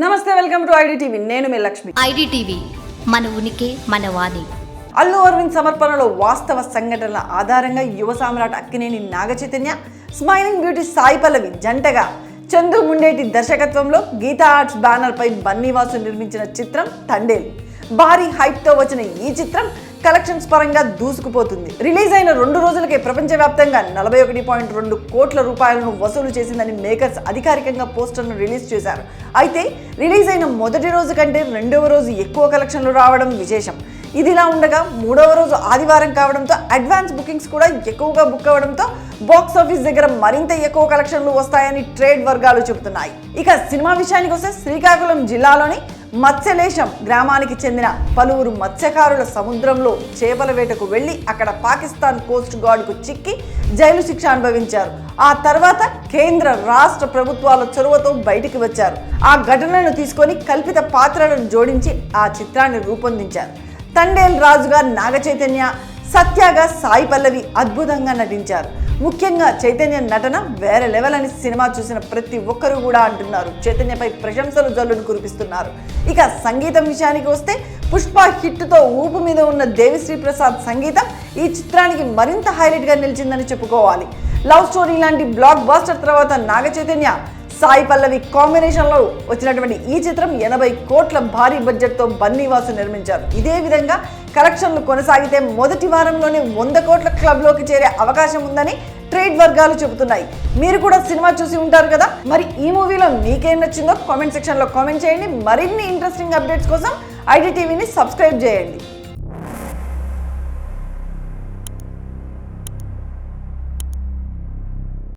నమస్తే welcome to IDTV. నేను మీ Lakshmi. IDTV మన ఉనికి మన వాణి. అల్లు అరవింద్ సమర్పణలో వాస్తవ సంఘటనల ఆధారంగా యువ సామ్రాట్ అక్కినేని నాగ చైతన్య స్మైలింగ్ బ్యూటీ సాయి పల్లవి జంటగా చందు ముండేటి దర్శకత్వంలో గీతా ఆర్ట్స్ బ్యానర్ పై బన్నీవాసు నిర్మించిన చిత్రం తండేల్. భారీ హైప్తో వచ్చిన ఈ చిత్రం కలెక్షన్స్ పరంగా దూసుకుపోతుంది. రిలీజ్ అయిన రెండు రోజులకే ప్రపంచవ్యాప్తంగా నలభై ఒకటి పాయింట్ రెండు కోట్ల రూపాయలను వసూలు చేసిందని మేకర్స్ అధికారికంగా పోస్టర్ను రిలీజ్ చేశారు. అయితే రిలీజ్ అయిన మొదటి రోజు కంటే రెండవ రోజు ఎక్కువ కలెక్షన్లు రావడం విశేషం. ఇదిలా ఉండగా మూడవ రోజు ఆదివారం కావడంతో అడ్వాన్స్ బుకింగ్స్ కూడా ఎక్కువగా బుక్ అవ్వడంతో బాక్స్ ఆఫీస్ దగ్గర మరింత ఎక్కువ కలెక్షన్లు వస్తాయని ట్రేడ్ వర్గాలు చెబుతున్నాయి. ఇక సినిమా విషయానికి వస్తే శ్రీకాకుళం జిల్లాలోని మత్స్యలేశం గ్రామానికి చెందిన పలువురు మత్స్యకారుల సముద్రంలో చేపల వేటకు వెళ్ళి అక్కడ పాకిస్తాన్ కోస్ట్ గార్డుకు చిక్కి జైలు శిక్ష అనుభవించారు. ఆ తర్వాత కేంద్ర రాష్ట్ర ప్రభుత్వాల చొరవతో బయటికి వచ్చారు. ఆ ఘటనను తీసుకొని కల్పిత పాత్రలను జోడించి ఆ చిత్రాన్ని రూపొందించారు. తండేల్ రాజుగా నాగ చైతన్య సత్యాగా సాయి పల్లవి అద్భుతంగా నటించారు. ముఖ్యంగా చైతన్య నటన వేరే లెవెల్ అని సినిమా చూసిన ప్రతి ఒక్కరూ కూడా అంటున్నారు. చైతన్యపై ప్రశంసలు జల్లును కురిపిస్తున్నారు. ఇక సంగీతం విషయానికి వస్తే పుష్ప హిట్తో ఊపు మీద ఉన్న దేవిశ్రీ ప్రసాద్ సంగీతం ఈ చిత్రానికి మరింత హైలైట్గా నిలిచిందని చెప్పుకోవాలి. లవ్ స్టోరీ లాంటి బ్లాక్ బాస్టర్ తర్వాత నాగ చైతన్య సాయి పల్లవి కాంబినేషన్లో వచ్చినటువంటి ఈ చిత్రం ఎనభై కోట్ల భారీ బడ్జెట్తో బన్నీవాసు నిర్మించారు. ఇదే విధంగా కలెక్షన్లు కొనసాగితే మొదటి వారంలోనే వంద కోట్ల క్లబ్లోకి చేరే అవకాశం ఉందని ట్రేడ్ వర్గాలు చెబుతున్నాయి. మీరు కూడా సినిమా చూసి ఉంటారు కదా? మరి ఈ మూవీలో మీకేం నచ్చిందో కామెంట్ సెక్షన్లో కామెంట్ చేయండి. మరిన్ని ఇంట్రెస్టింగ్ అప్డేట్స్ కోసం ఐడి టీవీని సబ్స్క్రైబ్ చేయండి.